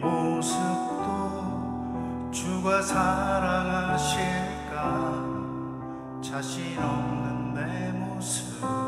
모습도 주가 사랑하실까? 자신 없는 내 모습.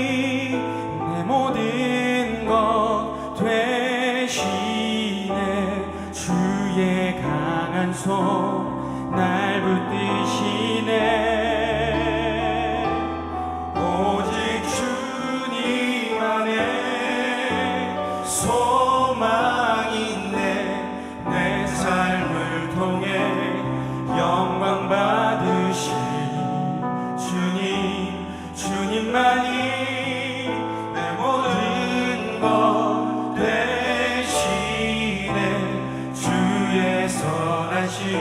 song. 선하신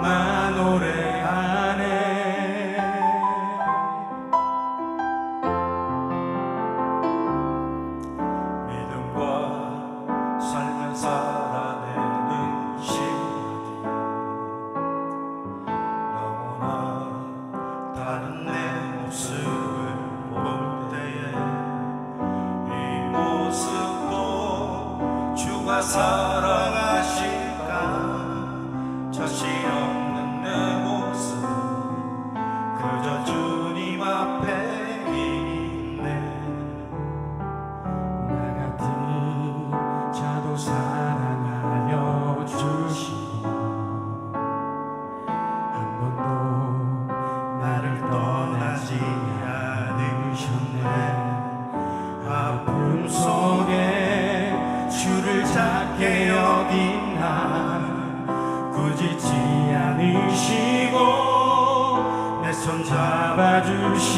나 노래하네. 믿음과 삶을 살아내는 신디 너무나 다른 내 모습을 볼 때에 이 모습도 주가 살아 내손 잡아주시네.